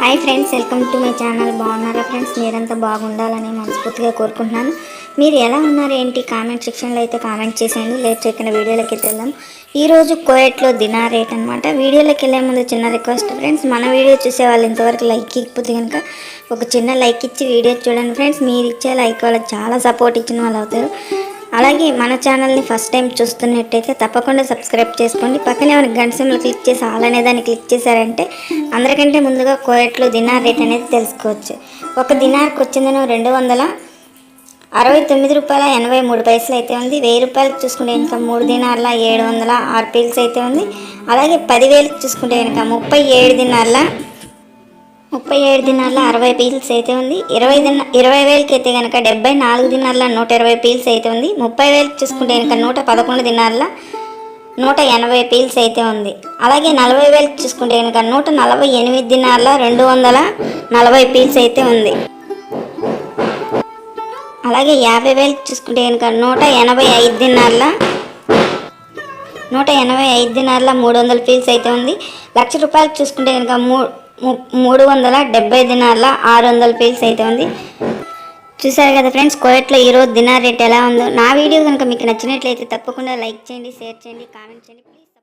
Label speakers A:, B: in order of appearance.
A: Hi friends welcome to my channel బాగున్నారా friends మీరంతా బాగుండాలని మనస్ఫూర్తిగా కోరుకుంటున్నాను. మీరు ఎలా ఉన్నారు ఏంటి? కామెంట్ సెక్షన్లో అయితే కామెంట్ చేసేయండి. లేట్ చేయకుండా వీడియోలోకి అయితే వెళ్దాం. ఈరోజు కోయట్లో దినా రేట్ అనమాట వీడియోలోకి వెళ్ళే ముందు చిన్న రిక్వెస్ట్ ఫ్రెండ్స్ మన వీడియో చూసే వాళ్ళు ఇంతవరకు లైక్ ఇకపోతే కనుక ఒక చిన్న లైక్ ఇచ్చి వీడియో చూడండి ఫ్రెండ్స్ మీరు ఇచ్చే లైక్ వాళ్ళకి చాలా సపోర్ట్ ఇచ్చిన వాళ్ళు అవుతారు. అలాగే మన ఛానల్ని ఫస్ట్ టైం చూస్తున్నట్టయితే తప్పకుండా సబ్స్క్రైబ్ చేసుకోండి. పక్కనే మన గంటసంలో క్లిక్ చేసి ఆల్ అనే దాన్ని క్లిక్ చేశారంటే అందరికంటే ముందుగా కోయట్లో దినార్ రేట్ అనేది తెలుసుకోవచ్చు. ఒక దినార్కి వచ్చిందని రెండు వందల అరవై తొమ్మిది రూపాయల ఎనభై మూడు పైసలు అయితే ఉంది. వెయ్యి రూపాయలకు చూసుకుంటే కనుక మూడు దినార్ల ఏడు వందల ఆరు పీల్స్ అయితే ఉంది. అలాగే పదివేలకు చూసుకుంటే కనుక ముప్పై ఏడు దినార్ల ముప్పై ఏడు దినాల అరవై పీల్స్ అయితే ఉంది. ఇరవై దిన ఇరవై వేలకి అయితే కనుక డెబ్బై నాలుగు దినాల నూట ఇరవై పీల్స్ అయితే ఉంది. ముప్పై వేలకు చూసుకుంటే కనుక నూట పదకొండు దినాల నూట ఎనభై పీల్స్ అయితే ఉంది. అలాగే నలభై వేలకు చూసుకుంటే కనుక నూట నలభై ఎనిమిది దినాల రెండు వందల నలభై పీల్స్ అయితే ఉంది. అలాగే యాభై వేలకు చూసుకుంటే కనుక నూట ఎనభై ఐదు దినాల నూట ఎనభై ఐదు దినాల మూడు వందల పీల్స్ అయితే ఉంది. లక్ష రూపాయలకు చూసుకుంటే కనుక మూ మూడు వందల డెబ్బై దినాల ఆరు వందల పేజెస్ అయితే ఉంది చూసారు కదా ఫ్రెండ్స్ కోయట్లో ఈరోజు దినార్ రేట్ ఎలా ఉందో. నా వీడియో కనుక మీకు నచ్చినట్లయితే తప్పకుండా లైక్ చేయండి షేర్ చేయండి కామెంట్ చేయండి. ప్లీజ్.